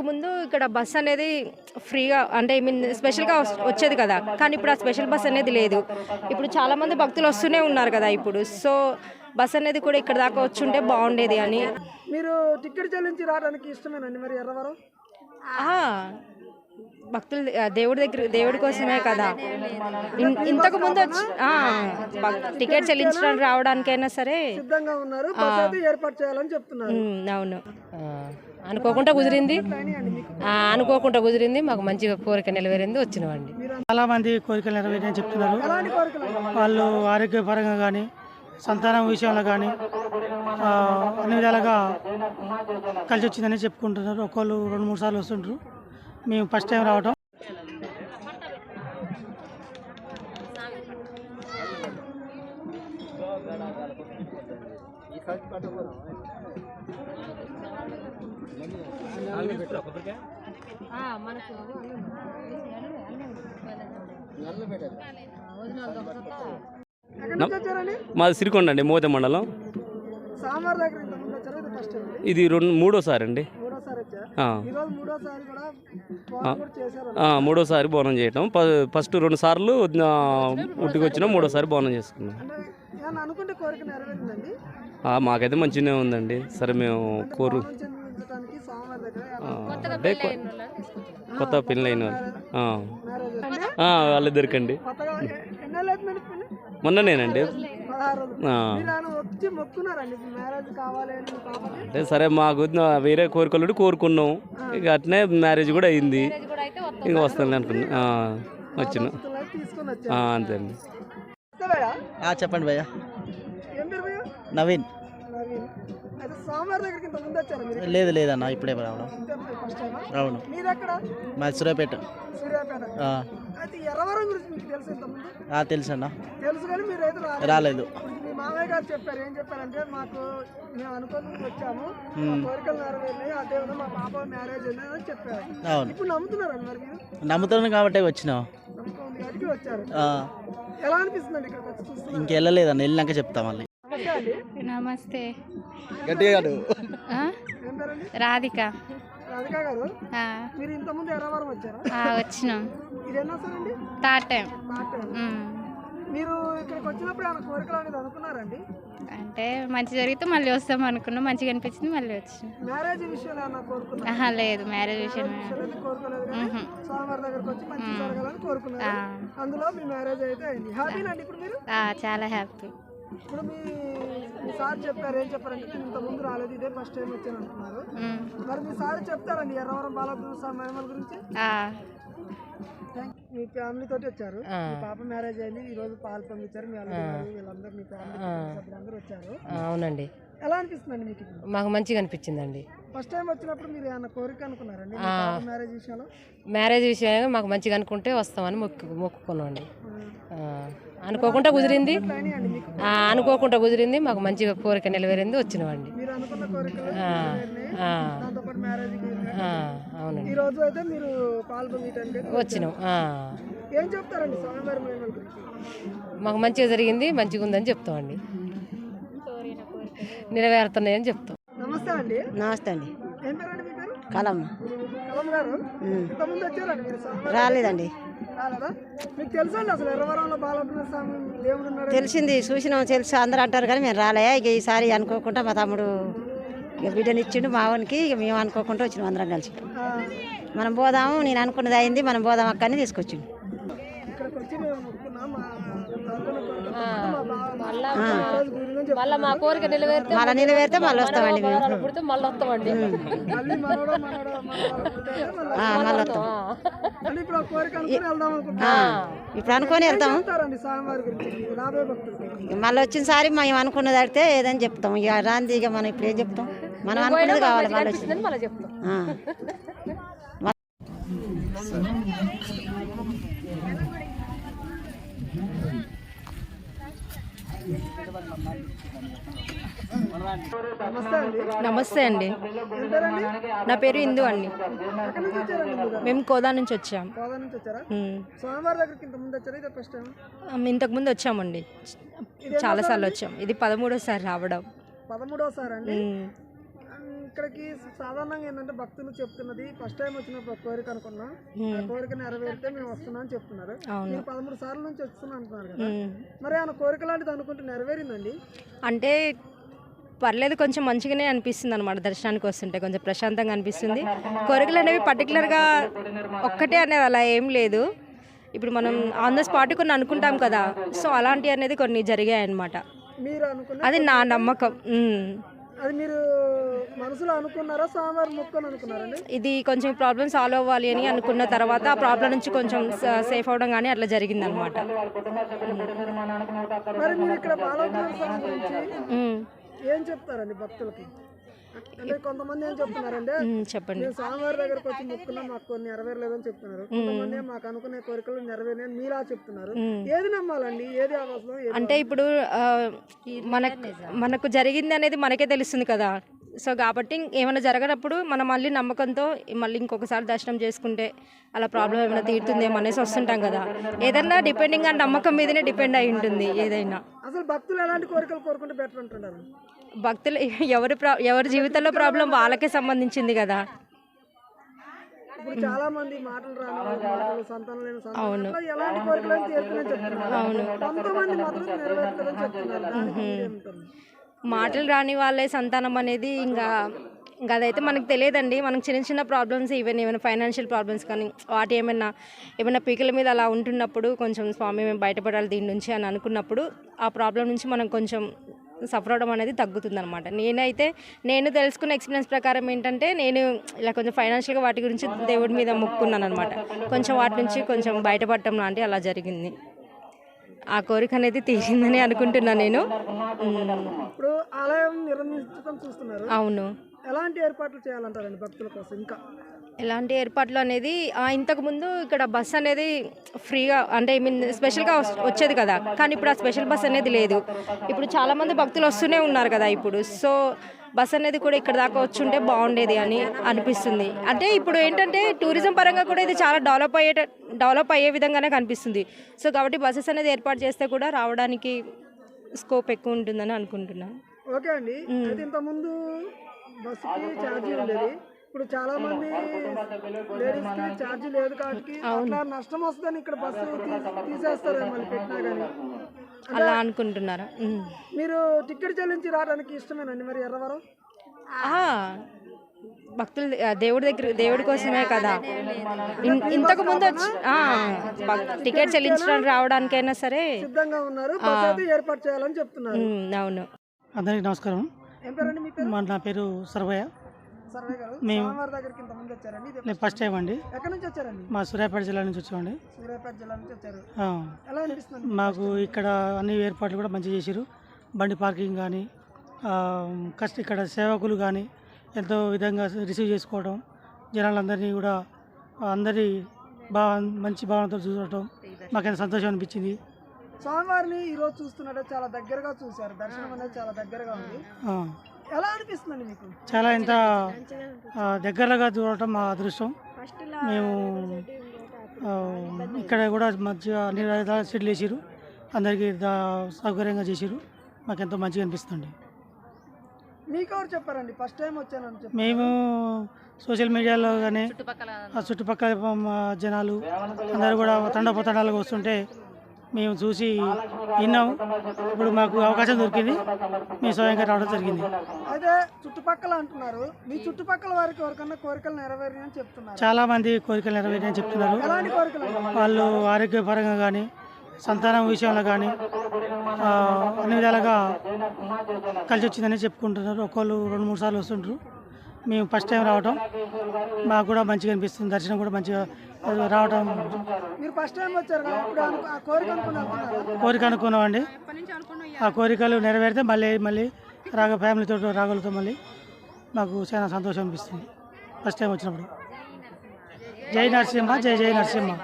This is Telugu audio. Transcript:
ముందు ఇక్కడ బస్ అనేది ఫ్రీగా అంటే ఐ మీన్ స్పెషల్గా వచ్చేది కదా. కానీ ఇప్పుడు ఆ స్పెషల్ బస్ అనేది లేదు. ఇప్పుడు చాలా మంది భక్తులు వస్తూనే ఉన్నారు కదా ఇప్పుడు. సో బస్ అనేది కూడా ఇక్కడ దాకా వచ్చుంటే బాగుండేది అని. మీరు టికెట్ చెల్లించి రావడానికి ఇష్టమేనండి మరి ఎర్రవరం? ఆ, భక్తులు దేవుడి దగ్గర దేవుడి కోసమే కదా. ఇంతకు ముందు వచ్చి టికెట్ చెల్లించడానికి రావడానికైనా సరే. సిద్ధంగా ఉన్నారు. ఏర్పాటు చేయాలని చెప్తున్నారు. అవును. ఆ, అనుకోకుండా కుదిరింది. అనుకోకుండా కుదిరింది. మాకు మంచిగా కోరిక నెరవేరింది. వచ్చినవండి చాలా మంది కోరికలు నెరవేరని చెప్తున్నారు. వాళ్ళు ఆరోగ్యపరంగా కానీ సంతానం విషయంలో కానీ అన్ని విధాలుగా కలిసి వచ్చిందని చెప్పుకుంటున్నారు. ఒక్కళ్ళు రెండు మూడు సార్లు వస్తుంటారు మేము ఫస్ట్ టైం రావటం. ఎక్కడి మాది సిరికొండ అండి మోద మండలం. ఇది రెండు మూడోసారి అండి. మూడోసారి బోనం చేయటం. ఫస్ట్ రెండు సార్లు ఆ, ఉట్టికి వచ్చినాం మూడోసారి బోనం చేసుకున్నాం. మాకైతే మంచిగానే ఉందండి. సరే మేము కోరు అంటే కొత్త పెళ్ళి అయిన వాళ్ళు పెళ్ళి మొన్ననేనండి. అంటే సరే మాకు వేరే కోరికలు కోరుకున్నాం. ఇక అట్నే మ్యారేజ్ కూడా అయింది. ఇంకా వస్తాను అనుకున్నా. వచ్చిన. అంతే అండి? చెప్పండి భయ్య. నవీన్. లేదు లేదన్న ఇప్పుడే రావడం. అవును మాది సూర్యాపేట. తెలుసు అన్న రాలేదు. మీ మామయ్య గారు చెప్పారు ఏం చెప్పారంటే మాకు మేము అనుకుని వచ్చాము మా కోరికలు నెరవేరినాయి అదే విధంగా మా పాప మ్యారేజ్ అని చెప్పారు. ఇప్పుడు నమ్ముతున్నారండి మరి మీరు నమ్ముతున్నాను కాబట్టి వచ్చినాం. వచ్చారు. ఎలా ఇంకెళ్ళలేదన్న వెళ్ళినాక చెప్తా మళ్ళీ. నమస్తే. గట్టిగా రాధిక. రాధికా గారు? ఆ, మీరు ఇంత ముందు ఎర్రవరం వచ్చారా? ఆ, వచ్చినాం. ఇది ఎన్నో సార్ అండి? Third time. మీరు ఇక్కడికి వచ్చినప్పుడు ఏమైనా కోరికలు అనేది అనుకున్నారండి? అంటే మంచి జరిగితే మళ్ళీ వస్తాం అనుకున్నాం. మంచిగా అనిపించింది మళ్ళీ వచ్చినాం. మ్యారేజ్ విషయంలో ఏమైనా లేదు. మ్యారేజ్ విషయం కోరుకోలేదు కానీ స్వామివారి దగ్గరకు వచ్చి మంచి జరగాలని కోరుకున్నారు. అందులో మీ మ్యారేజ్ అయితే అయింది. హ్యాపీనండి ఇప్పుడు మీరు? చాలా హ్యాపీ ఇప్పుడు మీ సార్ చెప్పారు ఏం చెప్పారంటే ఇంత ముందు రాలేదు ఇదే ఫస్ట్ టైం వచ్చాను అంటున్నారు. మరి మీ సార్ చెప్తారండి ఎర్రవరం బాలకృష్ణ స్వామి మహిమల గురించి? మీ ఫ్యామిలీ తోటి వచ్చారు. మీ పాప మ్యారేజ్ అయింది ఈ రోజు పాలు పొంగిచ్చారు మీ అల్లుడు వీళ్ళందరూ మీ ఫ్యామిలీ సభ్యులందరూ వచ్చారు. అవునండి. ఎలా అనిపిస్తుందండి మీకు మాకు మంచిగా అనిపించిందండి. ఫస్ట్ టైం వచ్చినప్పుడు మీరు ఏమైనా కోరిక అనుకున్నారండి? మ్యారేజ్ విషయంలో? మ్యారేజ్ విషయంగా మాకు మంచిగా అనుకుంటే వస్తామని మొక్కు మొక్కుకున్నామండి. ఆ, అనుకోకుండా కుదిరింది. అనుకోకుండా కుదిరింది. మాకు మంచిగా కోరిక నెరవేరింది వచ్చినవండి మీరు అనుకున్న కోరికలు ఆ, నెరవేరినాయి. ఆ, దాంతోపాటు మ్యారేజ్ ఆ, అవునండి. ఈ రోజు అయితే మీరు పాల్పొంగటానికి అయితే వచ్చినాం మాకు మంచిగా జరిగింది. మంచిగా ఉందని చెప్తామండి. నెరవేరుతున్నాయని చెప్తాం. నమస్తే అండి. నమస్తే అండి ఏం పేరండి మీ పేరు? కలం కలం గారు? ఇంతకుముందు వచ్చారండి మీరు? స్వామివారి రాలేదండి. మీకు అసలు ఎర్రవరంలో దేవుడు ఉన్నాడు తెలిసింది చూసినాం తెలుసు అందరూ అంటారు కానీ మేము రాలే. ఇక ఈసారి అనుకోకుండా మా తమ్ముడు ఇక బిడ్డని ఇచ్చిండు మా వానికి ఇక మేము అనుకోకుండా వచ్చినాం అందరం కలిసి. మనం పోదాము నేను అనుకున్నది అయింది మనం పోదాం అక్కని తీసుకొచ్చిండు. ఇక్కడికి వచ్చి మేము మొక్కున్నాం మా అనుకున్న కోరికలతో పాటు మా బావ మ్యారేజ్ గురించి చెప్పారు. మళ్ళీ మా కోరిక నెరవేరితే మళ్ళీ నిలబెడితే మళ్ళీ వస్తామండి పుడితే మళ్ళీ వస్తామండి. మళ్ళీ వస్తాం. ఇప్పుడు అనుకుని వెళ్దాం అనుకుంటున్నాం. ఆ, ఇప్పుడు అనుకొని వెళ్తాం చెప్తారండి స్వామివారి గురించి? మీకు రాబోయే భక్తులకి మళ్ళీ వచ్చినసారి మేము అనుకున్నది అడితే ఏదని చెప్తాం. ఇక రాంది ఇక మనం ఇప్పుడు ఏం చెప్తాం? మనం అనుకున్నది కావాలి మళ్ళీ మళ్ళీ చెప్తాం. నమస్తే అండి. నా పేరు ఇందు అండి. మేము కోదా నుంచి వచ్చాం. గోదా నుంచి వచ్చారా ఉమ్. స్వామివారి దగ్గరికి ఇంత ముందు వచ్చారా ఇదే ఫస్ట్ టైం ఉమ్, ఇంతకు ముందు వచ్చామండి చాలాసార్లు వచ్చాం. ఇది పదమూడోసారి రావడం. పదమూడవసారి అండి? ఇక్కడికి సాధారణంగా ఏంటంటే భక్తులు చెప్తున్నది ఫస్ట్ టైం వచ్చినప్పుడు కోరిక అనుకున్నాం. కోరిక నెరవేరితే మేము వస్తున్నాం అని చెప్తున్నారు మీరు పదమూడు సార్ల నుంచి వస్తున్నాం అంటున్నారు కదా. మరి ఆయన కోరిక లాంటిది అనుకుంటే నెరవేరిందండి? అంటే పర్లేదు కొంచెం మంచిగానే అనిపిస్తుంది అనమాట దర్శనానికి వస్తుంటే. కొంచెం ప్రశాంతంగా అనిపిస్తుంది. కోరికలు అనేవి పర్టికులర్గా ఒక్కటే అనేది అలా ఏం లేదు. ఇప్పుడు మనం ఆన్ ద స్పాట్ కొన్ని అనుకుంటాం కదా. సో అలాంటివి అనేది కొన్ని జరిగాయి అనమాట అది నా నమ్మకం. అది మీరు మనసులో అనుకున్నారా? స్వామివారి మొక్కని అనుకున్నారండి? ఇది కొంచెం ప్రాబ్లమ్ సాల్వ్ అవ్వాలి అని అనుకున్న తర్వాత ఆ ప్రాబ్లం నుంచి కొంచెం సేఫ్ అవడం కానీ అట్లా జరిగింది అనమాట మరి మీరు ఇక్కడ బాలోద్యోగ స్వామి గురించి ఏం చెప్తారండి భక్తులకి? అంటే కొంతమంది ఏం చెప్తున్నారంటే చెప్పండి. స్వామివారి దగ్గరకు వచ్చి మొక్కున్నా మాకు కొన్ని నెరవేరలేదని చెప్తున్నారు. కొంతమంది మాకు అనుకునే కోరికలు నెరవేరని మీలా చెప్తున్నారు. ఏది నమ్మాలండి? ఏది అవసరం అంటే ఇప్పుడు మనకు మనకు జరిగింది అనేది మనకే తెలుస్తుంది కదా. సో కాబట్టి ఏమైనా జరగనప్పుడు మనం మళ్ళీ నమ్మకంతో మళ్ళీ ఇంకొకసారి దర్శనం చేసుకుంటే అలా ప్రాబ్లం ఏమైనా తీరుతుందేమో అనేసి వస్తుంటాం కదా. ఏదన్నా డిపెండింగ్ ఆ నమ్మకం మీదనే డిపెండ్ అయి ఉంటుంది ఏదైనా. అసలు భక్తులు ఎలాంటి కోరికలు కోరుకుంటే బెటర్ అంటున్నారు భక్తులు ఎవరి ప్రా ఎవరి జీవితంలో ప్రాబ్లం వాళ్ళకే సంబంధించింది కదా. ఇప్పుడు చాలా మంది మాటలు రాని వాళ్ళు, మాటలు సంతానం లేని సంతానం అట్లా ఎలాంటి కోరికలు అని తీరుతుందని చెప్తున్నారు కొంతమంది మాత్రం నెరవేర్తదని చెప్తున్నారు. దానికి మీరేమంటారు? మాటలు రాని వాళ్ళే సంతానం అనేది ఇంకా ఇంకా అదైతే మనకు తెలియదండి. మనకు చిన్న చిన్న ప్రాబ్లమ్స్ ఈవెన్ ఏమైనా ఫైనాన్షియల్ ప్రాబ్లమ్స్ కానీ వాటి ఏమైనా ఏమైనా పీకల మీద అలా ఉంటున్నప్పుడు కొంచెం స్వామి మేము బయటపడాలి దీని నుంచి అని అనుకున్నప్పుడు ఆ ప్రాబ్లం నుంచి మనం కొంచెం సఫర్ అవడం అనేది తగ్గుతుంది అనమాట నేనైతే నేను తెలుసుకున్న ఎక్స్పీరియన్స్ ప్రకారం ఏంటంటే నేను ఇలా కొంచెం ఫైనాన్షియల్గా వాటి గురించి దేవుడి మీద మొక్కున్నాను అనమాట కొంచెం వాటి నుంచి కొంచెం బయటపడటం లాంటి అలా జరిగింది. ఆ కోరిక అనేది తీరిందని అనుకుంటున్నాను నేను. ఉమ్, ఇప్పుడు ఆలయం నిర్మించడం చూస్తున్నారు. అవును. ఎలాంటి ఏర్పాట్లు చేయాలంటారండి భక్తుల కోసం ఇంకా? ఎలాంటి ఏర్పాట్లు అనేది ఇంతకుముందు ఇక్కడ బస్ అనేది ఫ్రీగా అంటే ఐ మీన్ స్పెషల్గా వచ్చేది కదా. కానీ ఇప్పుడు ఆ స్పెషల్ బస్ అనేది లేదు. ఇప్పుడు చాలామంది భక్తులు వస్తూనే ఉన్నారు కదా ఇప్పుడు. సో బస్ అనేది కూడా ఇక్కడ దాకా వచ్చుంటే బాగుండేది అని అనిపిస్తుంది. అంటే ఇప్పుడు ఏంటంటే టూరిజం పరంగా కూడా ఇది చాలా డెవలప్ అయ్యే డెవలప్ అయ్యే విధంగానే కనిపిస్తుంది. సో కాబట్టి బస్సెస్ అనేది ఏర్పాటు చేస్తే కూడా రావడానికి స్కోప్ ఎక్కువ ఉంటుందని అనుకుంటున్నాను. ఓకే అండి. అయితే ఇంత ముందు బస్సుకి ఛార్జీ ఉండేది. ఇప్పుడు చాలా మంది లేడీస్కి ఛార్జీ లేదు కాబట్టి అట్లా నష్టం వస్తుందని ఇక్కడ బస్సు తీసేస్తారు మళ్ళీ పెట్టినా కానీ. అలా అనుకుంటున్నారా. మీరు టికెట్ చెల్లించి రావడానికి ఇష్టమేనండి మరి ఎర్రవరం? ఆ, భక్తులు దేవుడి దగ్గర దేవుడి కోసమే కదా. ఇన్- ఇంతకు ముందు వచ్చి టికెట్ చెల్లించడానికి రావడానికైనా సరే సిద్ధంగా ఉన్నారు. ఏర్పాటు చేయాలని చెప్తున్నారు. అవును. అందరికీ నమస్కారం. ఏం పేరండి మీ పేరు? మా నా పేరు సర్వయ్య. గారు. మేము- స్వామివారి దగ్గరికి ఇంత ముందు వచ్చారండి? ఇది నేను ఫస్ట్ టైం అండి. ఎక్కడి నుంచి వచ్చారండి? మా సూర్యాపేట జిల్లా నుంచి వచ్చామండి. సూర్యాపేట జిల్లా నుంచి వచ్చారు. ఆ, ఎలా అనిపిస్తుంది మాకు ఇక్కడ అన్ని ఏర్పాట్లు కూడా మంచిగా చేశారు బండి పార్కింగ్ కానీ కష్ట ఇక్కడ సేవకులు కానీ ఎంతో విధంగా రిసీవ్ చేసుకోవడం జనాలందరినీ కూడా అందరి బా మంచి భావనతో చూడటం మాకెంత సంతోషం అనిపించింది. స్వామివారిని ఈ రోజు చూస్తున్నట్టే చాలా దగ్గరగా చూశారు. దర్శనం అనేది చాలా దగ్గరగా ఉంది. ఎలా అనిపిస్తుందండి మీకు? చాలా ఎంత ఆ, దగ్గరగా చూడటం మా అదృష్టం. మేము ఇక్కడ కూడా మంచిగా అన్ని రకాల సీట్లు వేసారు అందరికీ సౌకర్యంగా చేసారు మాకు ఎంతో మంచిగా అనిపిస్తుంది మీకు ఎవరు చెప్పారండి? ఫస్ట్ టైం వచ్చానని చెప్పి మేము సోషల్ మీడియాలో కానీ ఆ చుట్టుపక్కల జనాలు అందరూ కూడా తండపోతండాలుగా వస్తుంటే మేము చూసి విన్నాము ఇప్పుడు మాకు అవకాశం దొరికింది. మేము స్వయంగా రావడం జరిగింది. అయితే చుట్టుపక్కల అంటున్నారు. మీ చుట్టుపక్కల వారికి ఎవరికన్నా కోరికలు నెరవేరినాయని చెప్తున్నారు. చాలా మంది కోరికలు నెరవేరని చెప్తున్నారు? వాళ్ళు ఆరోగ్యపరంగా కానీ సంతానం విషయంలో కానీ అన్ని విధాలుగా కలిసి వచ్చిందని చెప్పుకుంటున్నారు. ఒక్కళ్ళు రెండు మూడు సార్లు వస్తుంటారు మేము ఫస్ట్ టైం రావటం. మాకు కూడా మంచిగా అనిపిస్తుంది. దర్శనం కూడా మంచిగా రావటం. మీరు ఫస్ట్ టైం వచ్చారు కోరిక అనుకున్నామండి. ఆ కోరికలు నెరవేరితే మళ్ళీ మళ్ళీ రాగ ఫ్యామిలీతో రాగలుగుతాం మళ్ళీ మాకు చాలా సంతోషం అనిపిస్తుంది. ఫస్ట్ టైం వచ్చినప్పుడు. జై నరసింహ జై జై నరసింహ.